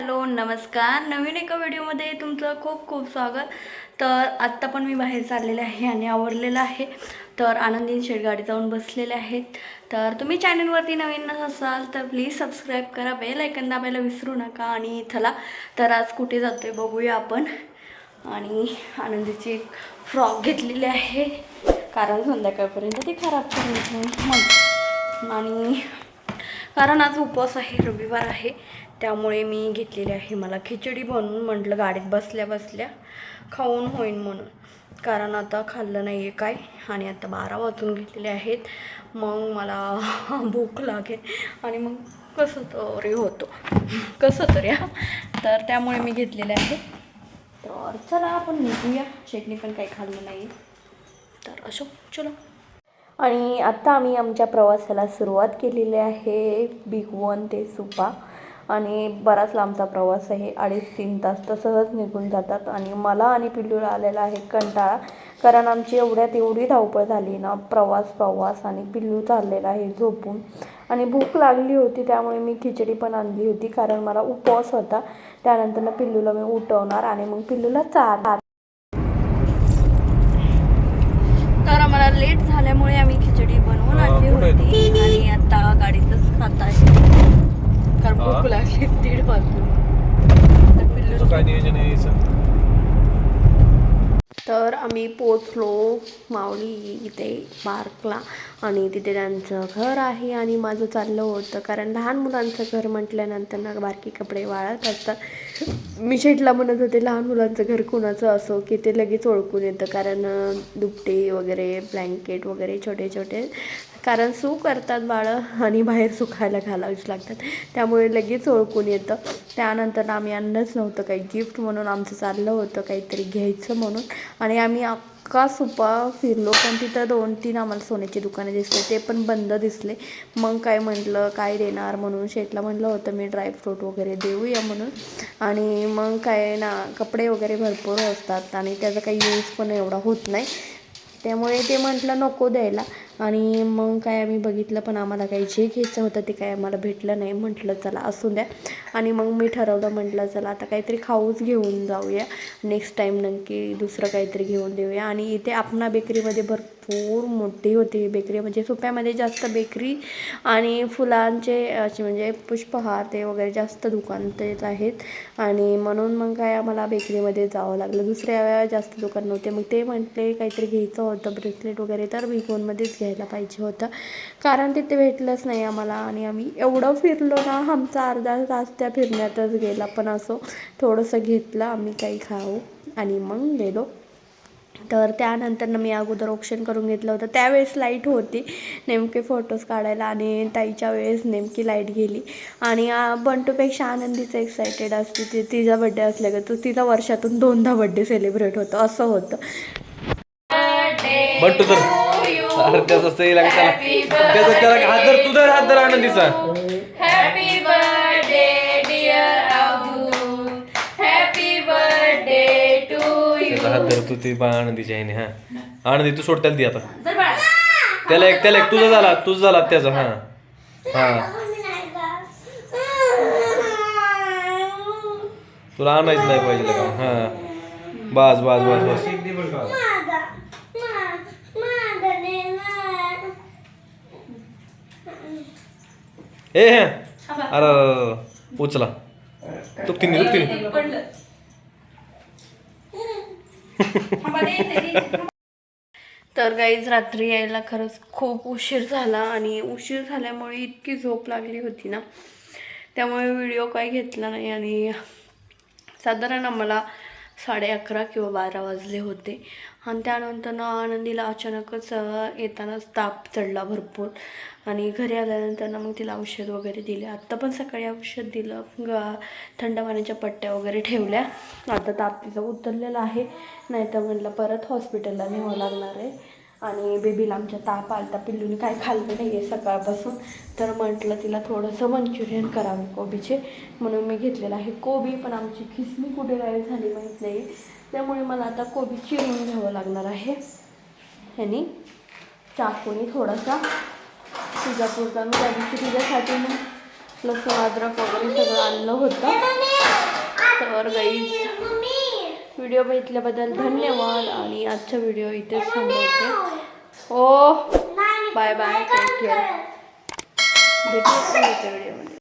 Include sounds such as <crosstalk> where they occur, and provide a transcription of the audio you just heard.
Hello नमस्कार. नवीन एका व्हिडिओमध्ये तुमचं खूप खूप स्वागत. तर आत्ता पण मी बाहेर चाललेले आहे आणि आवरलेलं आहे. तर आनंदीन शेडगाडी जाऊन बसलेले आहेत. तर तुम्ही चॅनलवरती नवीन असाल तर प्लीज सबस्क्राईब करा बेल ऐकन दाबायला विसरू नका. आणि चला तर आज कुठे जातो आहे बघूया आपण. आणि आनंदीची एक फ्रॉक घेतलेली आहे. कारण संध्याकाळपर्यंत ती खराब करून आणि कारण आज उपवास आहे रविवार आहे. त्यामुळे मी घेतलेली आहे. मला खिचडी बनवून म्हटलं गाडीत बसल्या बसल्या खाऊन होईन म्हणून. कारण आता खाल्लं नाही आहे काय? आणि आता बारा वाजून घेतलेले आहेत. मग मला <laughs> भूक लागेल. आणि मग कसं तरी होतो. <laughs> कसं तरी हा. तर त्यामुळे मी घेतलेले आहे. तर चला आपण निघूया. शेटणी पण काही खाल्लं नाही तर असो चलो. आणि आत्ता आम्ही आमच्या प्रवासाला सुरुवात केलेली आहे बिग वन ते सुपा. आणि बराच लांबचा प्रवास आहे अडीच तीन तास तर सहज निघून जातात. आणि मला आणि पिल्लूला आलेला आहे कंटाळा कारण आमची एवढ्यात एवढी धावपळ झाली ना प्रवास प्रवास आणि पिल्लू चाललेला आहे झोपून. आणि भूक लागली होती त्यामुळे मी खिचडी पण आणली होती कारण मला उपवास होता. त्यानंतर पिल्लूला मी उठवणार आणि मग पिल्लूला चार तर आम्हाला लेट झाल्यामुळे आम्ही खिचडी बनवून आणली? होती आणि आता गाडीतच खात आहे कारण? भूक लागली दीड वाजून काय नियोजन आहे तर आम्ही पोचलो माऊली इथे पार्कला. आणि तिथे त्यांचं घर आहे आणि माझं चाललं होतं. कारण लहान मुलांचं घर म्हटल्यानंतर ना बारकी कपडे वाळत असतात. मी शेटला म्हणत होते लहान मुलांचं घर कुणाचं असो की ते लगेच ओळखून येतं. कारण दुपटे वगैरे ब्लँकेट वगैरे छोटे छोटे कारण सू करतात बाळं आणि बाहेर सुखायला घालावीच लागतात. त्यामुळे लगेच ओळखून येतं. त्यानंतर आम्ही आणलंच नव्हतं काही गिफ्ट म्हणून आमचं चाललं होतं काहीतरी घ्यायचं म्हणून. आणि आम्ही अख्खा सुपा फिरलो पण तिथं दोन तीन आम्हाला सोन्याची दुकानं दिसले ते पण बंद दिसले. मग काय म्हटलं काय देणार म्हणून शेटला म्हटलं होतं मी ड्रायफ्रूट वगैरे देऊया म्हणून. आणि मग काय ना कपडे वगैरे भरपूर असतात आणि त्याचा काही यूज पण एवढा होत नाही. त्यामुळे ते म्हटलं नको द्यायला. आणि मग काय आम्ही बघितलं पण आम्हाला काही जे घ्यायचं होतं ते काय आम्हाला भेटलं नाही. म्हटलं चला असू द्या. आणि मग मी ठरवलं म्हटलं चला आता काहीतरी खाऊच घेऊन जाऊया. नेक्स्ट टाईम नक्की दुसरं काहीतरी घेऊन देऊया. आणि इथे आपणा बेकरीमध्ये भरपूर मोठी होती बेकरी. म्हणजे सोप्यामध्ये जास्त बेकरी आणि फुलांचे असे म्हणजे पुष्पहार ते वगैरे जास्त दुकान तेच आहेत. आणि म्हणून मग काय आम्हाला बेकरीमध्ये जावं लागलं. दुसऱ्या जास्त दुकान नव्हते. मग ते म्हटले काहीतरी घ्यायचं होतं ब्रेसलेट वगैरे तर भिगवणमध्येच घ्यायला पाहिजे होतं. कारण तिथे भेटलंच नाही आम्हाला आणि आम्ही एवढं फिरलो ना आमचा अर्धा तास त्या फिरण्यातच गेला. पण असं थोडंसं घेतलं आम्ही काही खाऊ आणि मग गेलो. तर त्यानंतर ना मी अगोदर ऑप्शन करून घेतलं होतं. त्यावेळेस लाइट होती. नेमके फोटोज काढायला आणि ताईच्या वेळेस नेमकी लाइट गेली. आणि बंटूपेक्षा आनंदीचं एक्सायटेड असते. ती तिचा बड्डे असल्या का तिचा वर्षातून दोनदा बड्डे सेलिब्रेट होतो. असं होतं. बंटू तर अरे त्याचा सही लागा त्याला. त्याचा त्याला हात धर तू धर हात धर आनंदीचा. Happy birthday dear happy birthday to त्याचा हात धर तू ती बा आनंदीच्या आहे हा. आनंदी तू सोड त्याला दी आता. त्याला एक त्याला एक तुझा झाला तुझा झाला त्याचा हा. हा. तुला आणायचं नाही पाहिजे का हा. बस बस बस बस. ए हे. अरे उचला. तुकतीने तुकतीने <laughs> तर काहीच रात्री यायला खरंच खूप उशीर झाला आणि उशीर झाल्यामुळे इतकी झोप लागली होती ना. त्यामुळे व्हिडिओ काही घेतला नाही आणि साधारण आम्हाला साडे अकरा किंवा बारा वाजले होते. आणि त्यानंतर ना आनंदीला अचानकच येतानाच ताप चढला भरपूर. आणि घरी आल्यानंतर मग तिला औषध वगैरे दिले. आत्ता पण सकाळी औषध दिलं. ग थंड पाण्याच्या पट्ट्या वगैरे ठेवल्या. आता ताप तिचा उतरलेला आहे. नाही तर म्हटलं परत हॉस्पिटलला न्यावं लागणार आहे. आणि बेबीला आमच्या ताप आलता पिल्लूने काय खाल्लं नाही आहे सकाळपासून. तर म्हटलं तिला थोडंसं मंचुरियन करावे कोबीचे. म्हणून मी घेतलेलं आहे कोबी पण आमची खिसमी कुठे काय झाली माहीत नाही त्यामुळे मला आता कोबी चिरून घ्यावं लागणार आहे. ह्यानी चाकूने थोडासा तुझ्यापुरता मी त्या दिवशी तुझ्यासाठी मग लसूण अद्रक वगैरे सगळं आणलं होतं. तर गाई व्हिडिओ बघितल्याबद्दल धन्यवाद आणि आजचा व्हिडिओ इथेच थांबवते. हो. बाय बाय टेक केअर व्हिडिओमध्ये